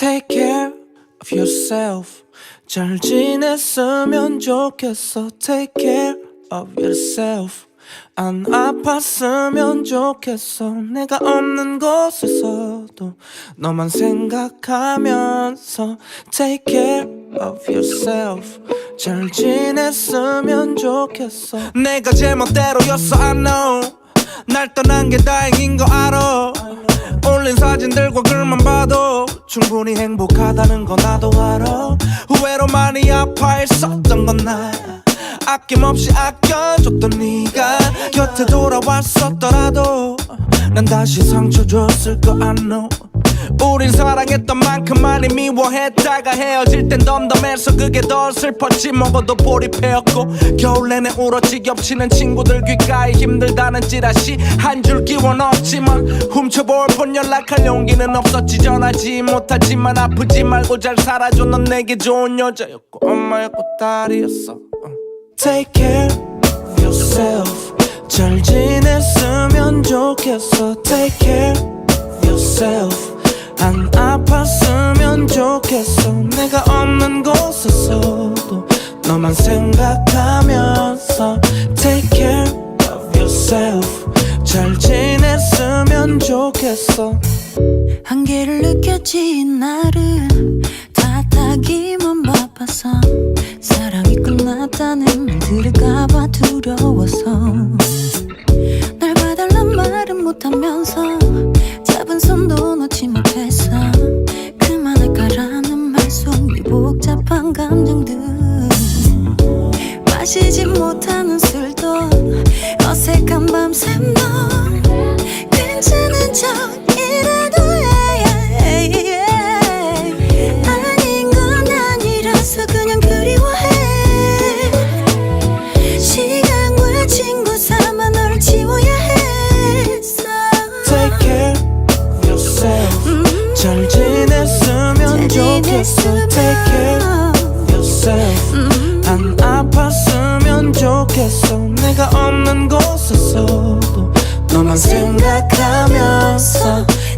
Take care of yourself. 잘 지냈으면 좋겠어. Take care of yourself. 안 아팠으면 좋겠어. 내가 없는 곳에서도 너만 생각하면서 Take care of yourself. 잘 지냈으면 좋겠어. 내가 제멋대로였어, I know. 날 떠난 게 다행인 거 알아. 올린 사진들과 글만 봐도 충분히 행복하다는 거 나도 알아. 후회로 많이 아파했었던 건 나야 아낌없이 아껴줬던 네가 곁에 돌아왔었더라도 난 다시 상처 줬을 거 I know 우린 사랑했던 만큼 많이 미워했다가 헤어질 땐 덤덤해서 그게 더 슬펐지. 먹어도 몰입해였고 겨울 내내 울었지. 겹치는 친구들 귓가에 힘들다는 찌라시 한 줄 기원 없지만 훔쳐볼 폰 연락할 용기는 없었지. 전하지 못하지만 아프지 말고 잘 살아줘. 넌 내게 좋은 여자였고 엄마였고 딸이었어 어. Take care of yourself. 잘 지냈으면 좋겠어. Take care of yourself 안 아팠으면 좋겠어. 내가 없는 곳에서도 너만 생각하면서 Take care of yourself. 잘 지냈으면 좋겠어. 한계를 느꼈지 이날은 탓하기만 바빠서 사랑이 끝났다는 안 아팠으면 좋겠어 내가 없는 곳에서도 너만 생각하면서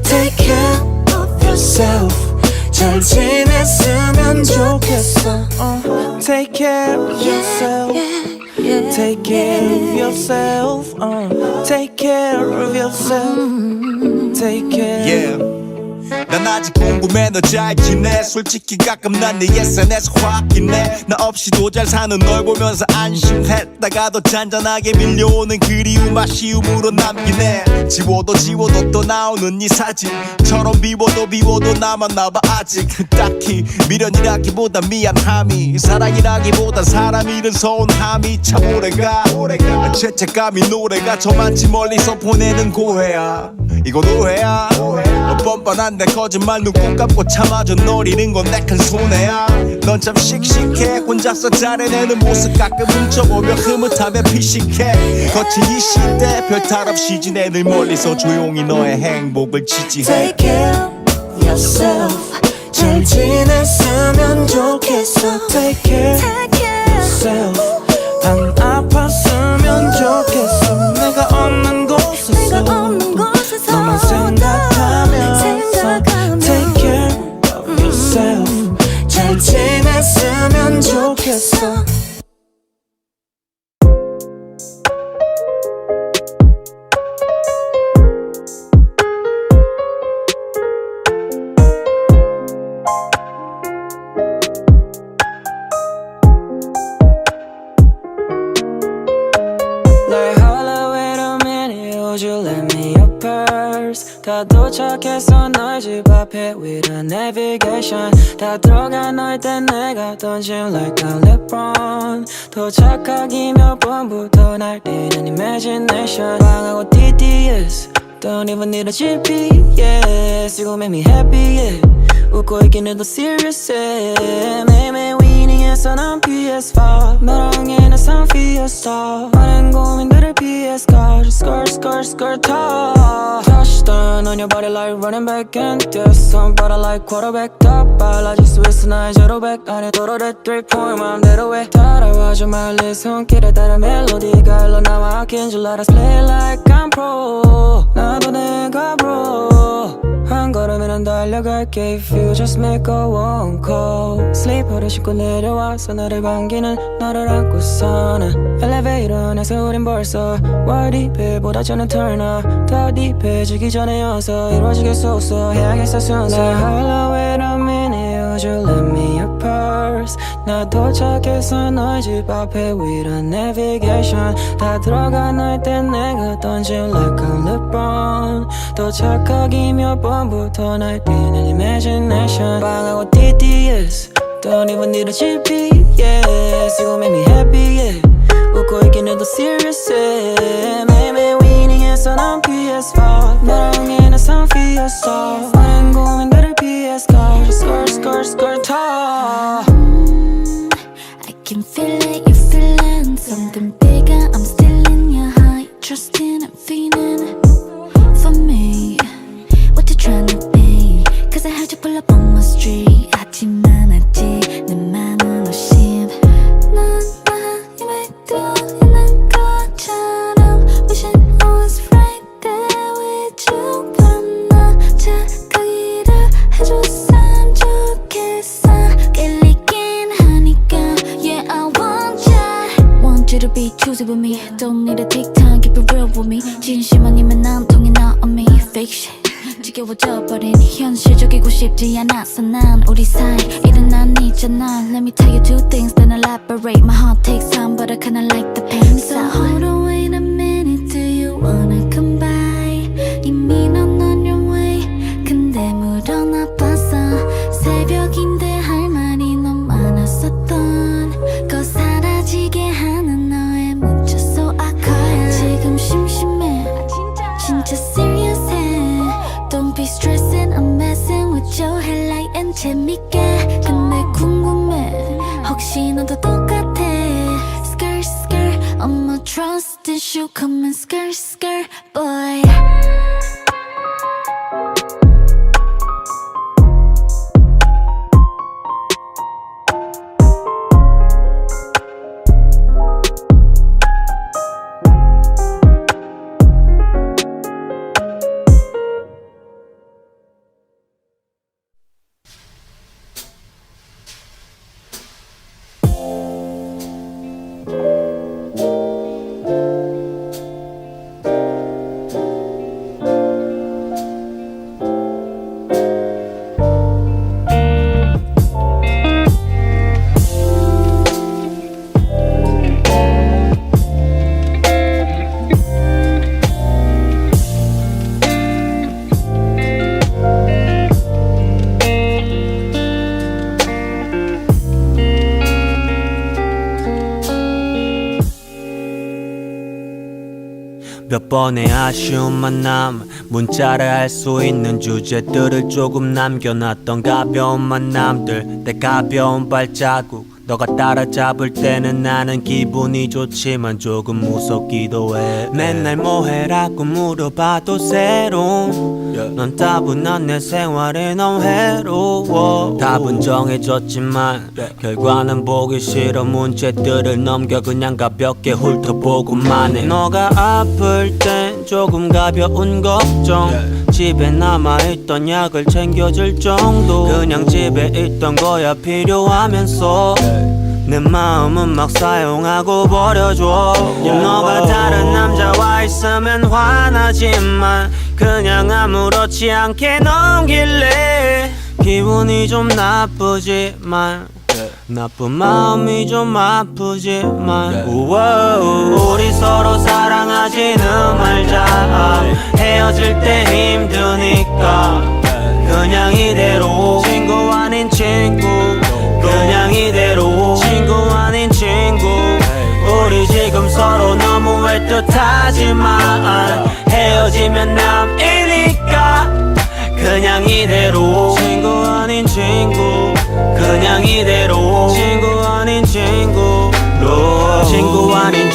Take care of yourself 잘 지냈으면 좋겠어 어. Take care of yourself Take care of yourself uh. Take care of yourself Take care yeah. 난 아직 궁금해 너 잘 지내? 솔직히 가끔 난네 SNS 확인해. 나 없이도 잘 사는 널 보면서 안심했다가도 잔잔하게 밀려오는 그리움 아쉬움으로 남기네. 지워도 지워도 또 나오는 네 사진처럼 비워도 비워도 남았나봐 아직. 딱히 미련이라기보다 미안함이 사랑이라기보다 사람 잃은 서운함이 참 오래가. 죄책감이 노래가 저만치 멀리서 보내는 고해야. 이건 오해야. 너 뻔뻔한 내 거짓말 눈꼭 감고 참아줘 널 잃은 건 내 큰 손해야. 넌 참 씩씩해. 혼자서 잘해내는 모습 가끔 훔쳐보며 흐뭇하며 피식해. 거친 이 시대 별 탈 없이 지내 늘 멀리서 조용히 너의 행복을 지지해. Take care yourself. 잘 지냈으면 좋겠어. Take care Take care. yourself 앞에 with a navigation 다 들어가 너희 때 내가 던진 like a LeBron 도착하기 몇 분부터 날 뛰는 imagination 방하고 DDS Don't even need a GPS You gon' make me happy yeah 웃고 있긴 해도 serious yeah 매일매일 위닝해서 난 PS5 너랑 얘는 산 fiesta 많은 고민들을 PS 가 Skirt skirt skirt top Touchdown on Your body like running back and this Somebody like quarterback top 빨라질 수 있어 나의 제로 백 안에 도로대 three point 맘대로 해 따라와줘 말리 손길에 따라 멜로디가 흘러나와 아낀 줄 알아 Slay like I'm pro 나도 내가 bro 한 걸음에는 달려갈게 If you just make a one call 슬리퍼를 신고 내려와서 나를 반기는 너를 안고서는 엘리베이터 내서 우린 벌써 월 딥해보다 저는 turn up 더 딥해지기 전에 어서 이루어지겠소서 해야겠어 soon Say hello wait a minute would you lend me your purse 나 도착해서 너희 집 앞에 a navigation 다 들어가 날땐 내가 던진 like a LeBron 도착하기 몇 번부터 날 뛰는 imagination 방하고 TTS Don't even need a GPS You gon' make me happy yeah 웃고 있긴 해도 serious yeah 매일매일 위닝해서 난 PS5 너랑 얘는 산 피었어 난 고민들을 피했어 Just skirt skirt skirt choosy with me Don't need a take time keep it real with me 진심 아니면 난 통해 나 on me Fake shit 지겨워져 버린 현실적이고 싶지 않아서 난 우리 사이 일은 아니잖아 Let me tell you two things then elaborate My heart takes time but I kinda like the pain So hold on wait a minute headlight and 재밌게 근데 궁금해 혹시 너도 똑같아 Skirt skirt I'ma trust issue come and skirt skirt boy 번의 아쉬운 만남 문자를 할 수 있는 주제들을 조금 남겨놨던 가벼운 만남들 내 가벼운 발자국 너가 따라잡을 때는 나는 기분이 좋지만 조금 무섭기도 해. 맨날 뭐해라고 물어봐도 새로운 넌 따분한 내 생활에 너무 해로워. 답은 정해졌지만 결과는 보기 싫어. 문제들을 넘겨 그냥 가볍게 훑어보고만 해. 너가 아플 땐 조금 가벼운 걱정 집에 남아있던 약을 챙겨줄 정도. 그냥 집에 있던 거야 필요하면서. 내 마음은 막 사용하고 버려줘. 너가 다른 남자와 있으면 화나지만 그냥 아무렇지 않게 넘길래. 기분이 좀 나쁘지만 나쁜 마음이 좀 아프지만. 우와, 우리 서로 사랑하지는 말자. 헤어질 때 힘드니까 그냥 이대로. 친구 아닌 친구 그냥 이대로. 친구 아닌 친구 우리 지금 서로 너무 애틋하지만 헤어지면 남이니까 그냥 이대로. 친구 아닌 친구 그냥 이대로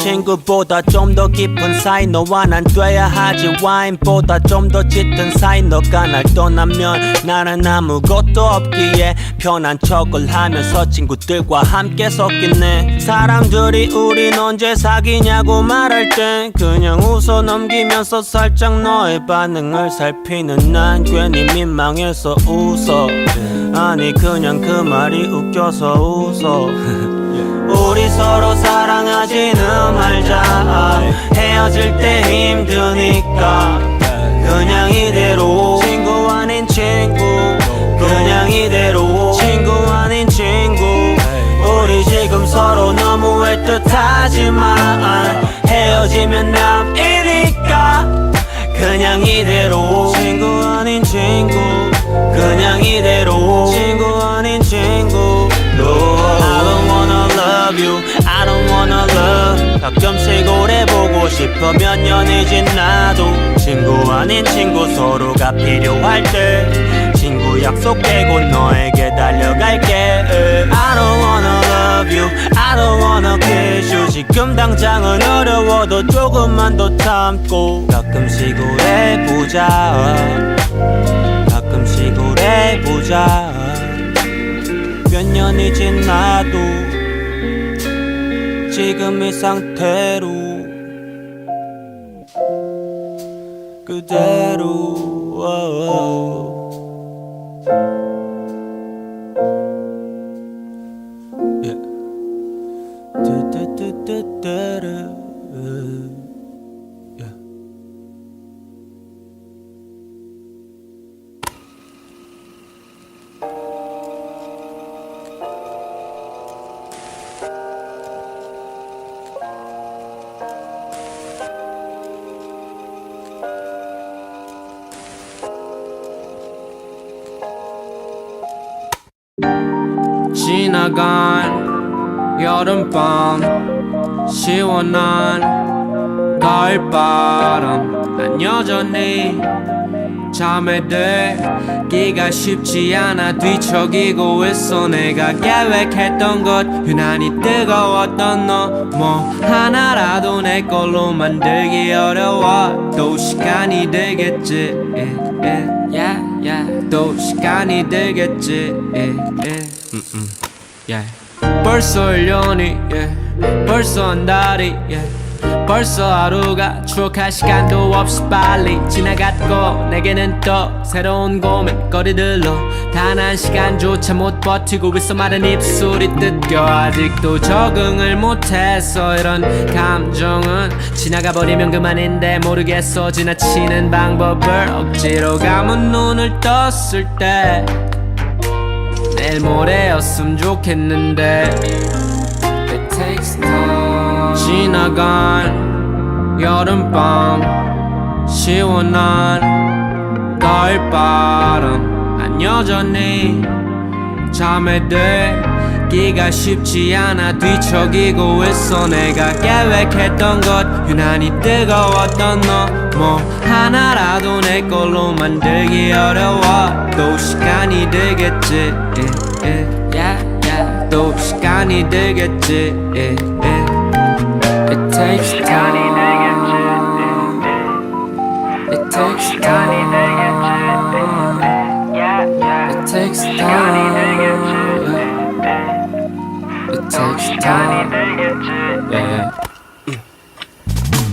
친구보다 좀 더 깊은 사이 너와 난 돼야 하지. 와인보다 좀 더 짙은 사이 너가 날 떠나면 나는 아무것도 없기에 편한 척을 하면서 친구들과 함께 섞이네. 사람들이 우린 언제 사귀냐고 말할 땐 그냥 웃어 넘기면서 살짝 너의 반응을 살피는 난 괜히 민망해서 웃어. 아니 그냥 그 말이 웃겨서 웃어 서로 사랑하지는 말자. 헤어질 때 힘드니까 그냥 이대로. 친구 아닌 친구 그냥 이대로. 친구 아닌 친구 우리 지금 서로 너무 애틋하지만 헤어지면 남이니까 그냥 이대로. 친구 아닌 친구 그냥 이대로. 친구 아닌 친구 No you. I don't wanna love. 가끔씩 오래 보고 싶어 몇 년이 지 나도 친구 아닌 친구 서로가 필요할 때 친구 약속 깨고 너에게 달려갈게. I don't wanna love you. I don't wanna kiss you. 지금 당장은 어려워도 조금만 더 참고 가끔씩 오래 보자. 가끔씩 오래 보자. 몇 년이 지나도 지금 이 상태로 그대로 지나간 여름밤 시원한 가을바람. 난 여전히 잠에 들기가 쉽지 않아 뒤척이고 있어. 내가 계획했던 것 유난히 뜨거웠던 너. 뭐 하나라도 내 걸로 만들기 어려워. 또 시간이 들겠지. 예, 예. yeah, yeah. 또 시간이 들겠지. 예, 예. Yeah. 벌써 1년이 yeah. 벌써 한 달이 yeah. 벌써 하루가 추억할 시간도 없이 빨리 지나갔고 내게는 또 새로운 고민거리들로 단 한 시간조차 못 버티고 있어 마른 입술이 뜯겨 아직도 적응을 못했어 이런 감정은 지나가 버리면 그만인데 모르겠어 지나치는 방법을 억지로 감은 눈을 떴을 때 내일 모레였으면 좋겠는데. It takes time. 지나간 여름밤 시원한 가을바람. 난 여전히 잠에 들 기가 쉽지 않아 뒤척이고 있어 내가 계획했던 것 유난히 뜨거웠던 너. 뭐 하나라도 내 걸로 만들기 어려워. 또 시간이 들겠지. 예, 예. 또 시간이 들겠지. 예, 예. It takes time. It takes time I need.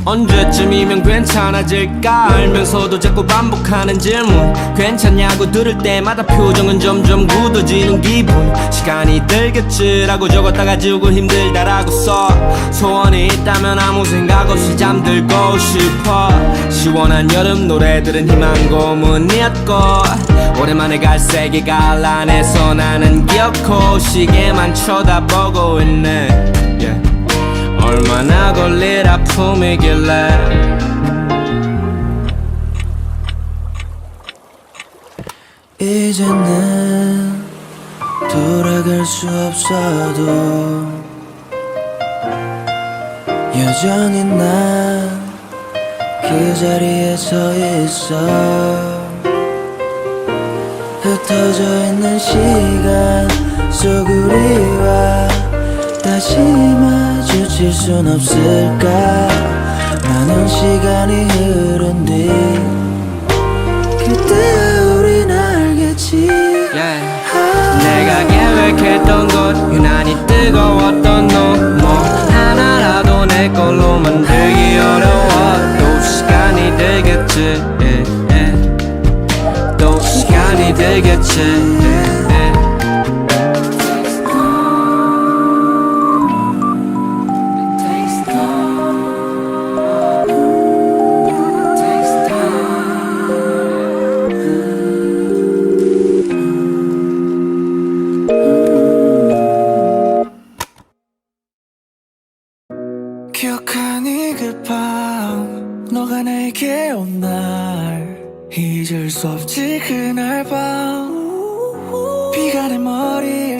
언제쯤이면 괜찮아질까 알면서도 자꾸 반복하는 질문. 괜찮냐고 들을 때마다 표정은 점점 굳어지는 기분. 시간이 들겠지라고 적었다가 지우고 힘들다라고 써. 소원이 있다면 아무 생각 없이 잠들고 싶어. 시원한 여름 노래들은 희망 고문이었고 오랜만에 갈색이 안에서 나는 기어코 시계만 쳐다보고 있네. 얼마나 걸릴 아픔이길래. 이제는 돌아갈 수 없어도 여전히 난 그 자리에 서 있어. 흩어져 있는 시간 속 우리와 다시 헤어질 순 없을까? 많은 시간이 흐른 뒤 그때야 우린 알겠지. 내가 계획했던 것 유난히 뜨거웠던 너뭐 하나라도 내 걸로 만들기 어려워. 또 시간이 예, 예. 또 시간이 들겠지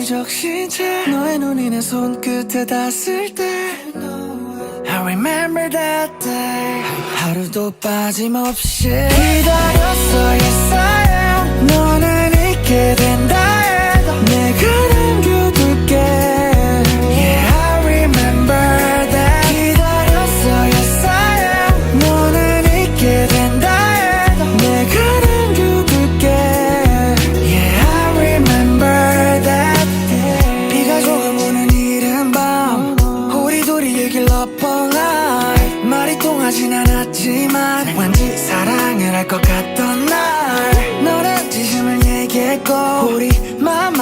머리를 적신 채 너의 눈이 내 손끝에 닿았을 때. I remember that day. 하루도 빠짐없이 기다렸어 yes I am 너는 있게 된다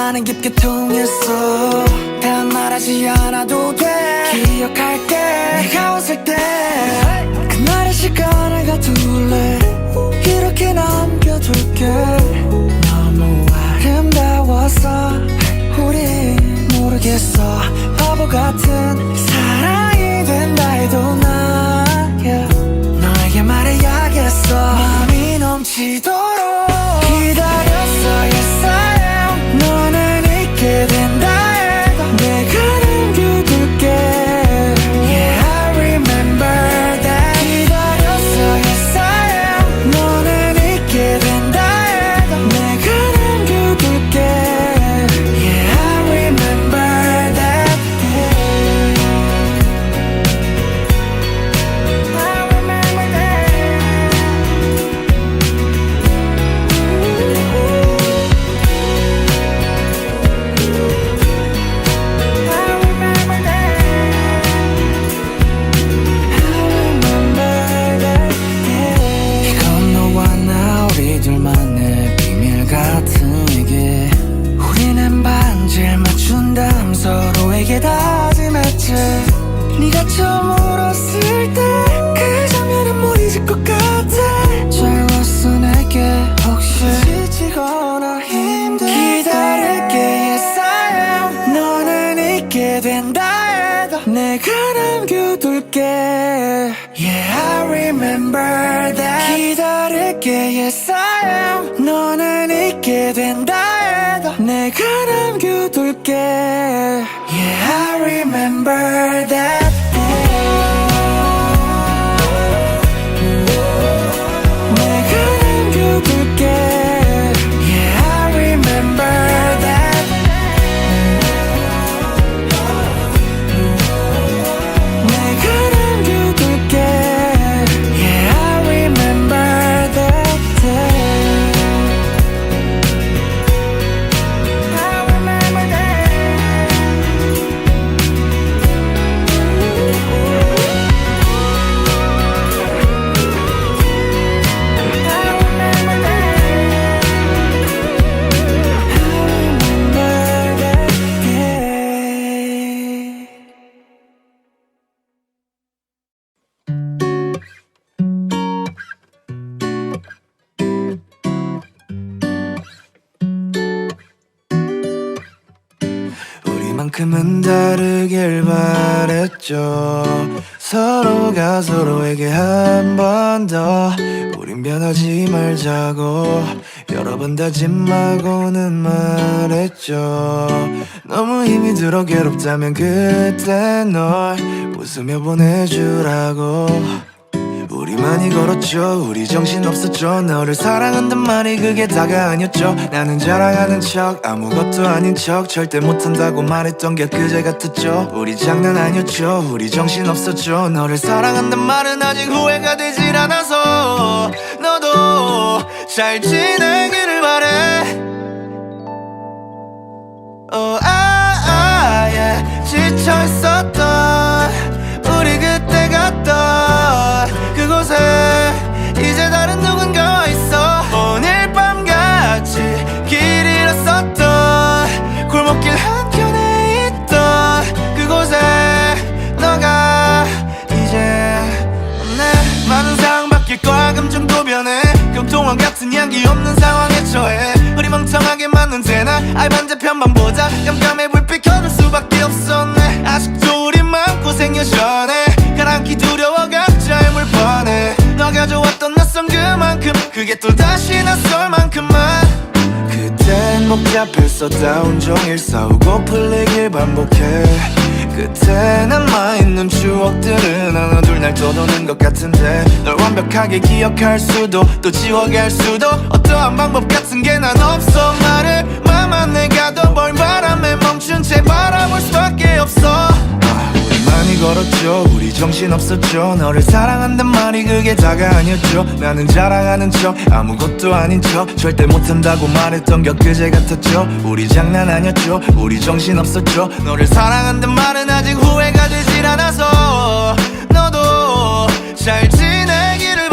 마음만은 깊게 통했어 단 말하지 않아도 돼. 기억할게. 네가 웃을 때 그날의 시간을 가둘래 이렇게 남겨둘게. 너무 아름다워서 우리 모르겠어. 바보 같은 사랑이 된다 해도 나 yeah. 너에게 말해야겠어. 마음이 넘치도록 된다 해도 내가 남겨둘게 Yeah I remember that 기다릴게 yes I am 너는 있게 된다 해도 내가 남겨둘게 Yeah I remember 우리만큼은 다르길 바랬죠. 서로가 서로에게 한 번 더. 우린 변하지 말자고. 여러 번 다짐하고는 말했죠. 너무 힘이 들어 괴롭다면 그때 널 웃으며 보내주라고 우리 많이 걸었죠. 우리 정신 없었죠. 너를 사랑한단 말이 그게 다가 아니었죠. 나는 자랑하는 척 아무것도 아닌 척 절대 못한다고 말했던 게 그제 같았죠. 우리 장난 아니었죠. 우리 정신 없었죠. 너를 사랑한단 말은 아직 후회가 되질 않아서 너도 잘 지내기를 바래. 어, 아, 아, 예. 지쳐 있었던 금통원 같은 향기 없는 상황에 처해. 흐리멍텅하게 맞는 나 알반자 편만 보자. 깜깜해 불빛 켜줄 수밖에 없었네. 아직도 우리 마음고생 여전해 가랑키 두려워 각자의 물번에. 너가 좋았던 낯선 그만큼 그게 또 다시 낯설 만큼만. 그땐 복잡했었다 온종일 싸우고 풀리길 반복해 끝에 남아있는 추억들은 하나 둘 날 떠도는 것 같은데 널 완벽하게 기억할 수도 또 지워갈 수도 어떠한 방법 같은 게 난 없어. 말을 맘만 내가 더벌 바람에 멈춘 채 바라볼 수밖에 없어 많이 걸었죠. 우리 정신 없었죠. 너를 사랑한단 말이 그게 다가 아니었죠. 나는 자랑하는 척 아무것도 아닌 척 절대 못한다고 말했던 게 그제 같았죠. 우리 장난 아니었죠. 우리 정신 없었죠. 너를 사랑한단 말은 아직 후회가 되질 않아서 너도 잘 지내기를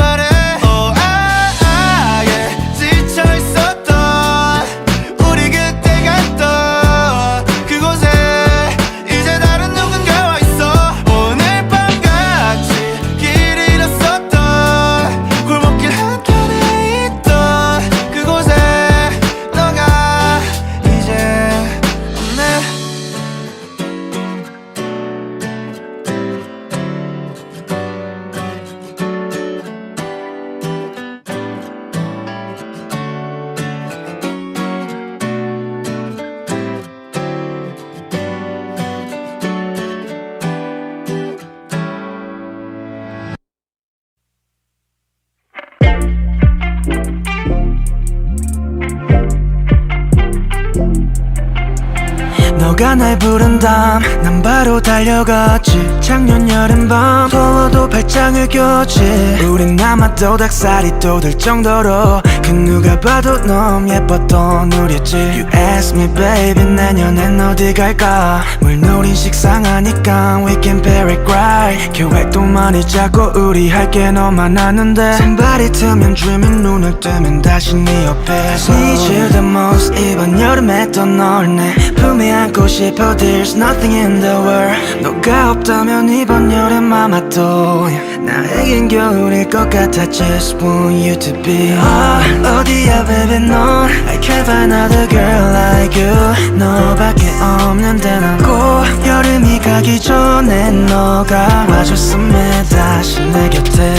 너가 날 부른담 난 바로 달려갔지. 작년 여름밤 더워도 발장을 꼈지. 우린 남아도 닭살이 돋을 정도로 그 누가 봐도 너무 예뻤던 우리였지 You ask me baby 내년엔 어디 갈까? 물놀이 식상하니까 we can paraglide 계획도 많이 짜고 우리 할게 너무 많았는데. 손발이 트면 dreaming 눈을 뜨면 다시 네 옆에서 Need you the most 이번 여름에 또 널 내. 품에 안고 싶어 There's nothing in the world 너가 없다면 이번 여름 아마도 나에겐 겨울일 것 같아 Just want you to be 아, 어디야 baby 넌 I can't find another girl like you 너밖에 없는데 난꼭 여름이 가기 전에 너가 와줬으면 다시 내 곁에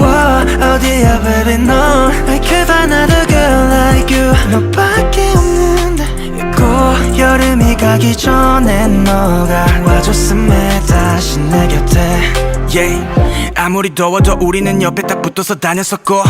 Whoa, 어디야 baby 넌 I can't find another girl like you 너밖에 없는데 꼭 여름이 가기 전에 너가 와줬으면 다시 내 곁에. Yeah. 아무리 더워도 우리는 옆에 딱 붙어서 다녔었고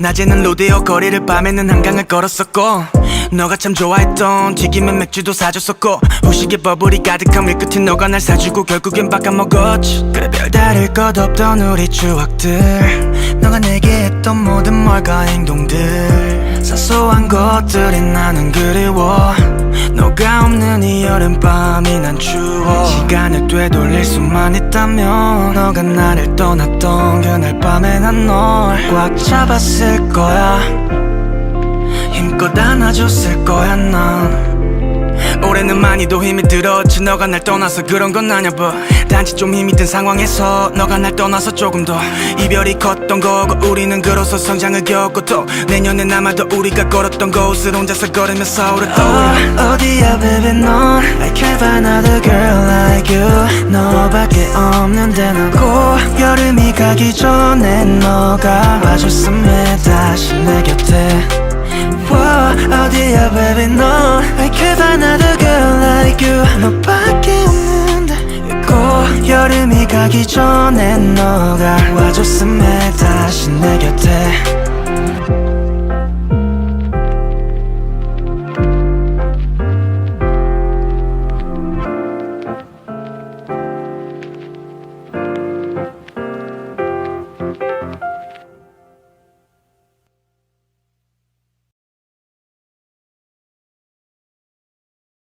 낮에는 로데오 거리를 밤에는 한강을 걸었었고 너가 참 좋아했던 튀김엔 맥주도 사줬었고 후식에 버블이 가득한 밀크티 너가 날 사주고 결국엔 바꿔 먹었지. 그래 별다를 것 없던 우리 추억들. 너가 내게 했던 모든 말과 행동들 사소한 것들이 나는 그리워. 너가 없는 이 여름밤이 난 추워. 시간을 되돌릴 수만 있다면 너가 나를 떠났던 그날 밤에 난 널 꽉 잡았을 거야. 힘껏 안아줬을 거야 난 올해는 많이도 힘이 들었지. 너가 날 떠나서 그런 건 아냐 봐 단지 좀 힘이 든 상황에서 너가 날 떠나서 조금 더 이별이 컸던 거고 우리는 그로써 성장을 겪고 또 내년엔 아마도 우리가 걸었던 곳을 혼자서 걸으면서 오래 떠올려. 어, 어디야 baby 넌? I can't find another girl like you. 너밖에 없는데 난꼭 여름이 가기 전에 너가 와줬으면 다시 내 곁에 Whoa, 어디야 baby 너 I could find another girl like you 너밖에 없는데 꼭 여름이 가기 전에 너가 와줬음에 다시 내 곁에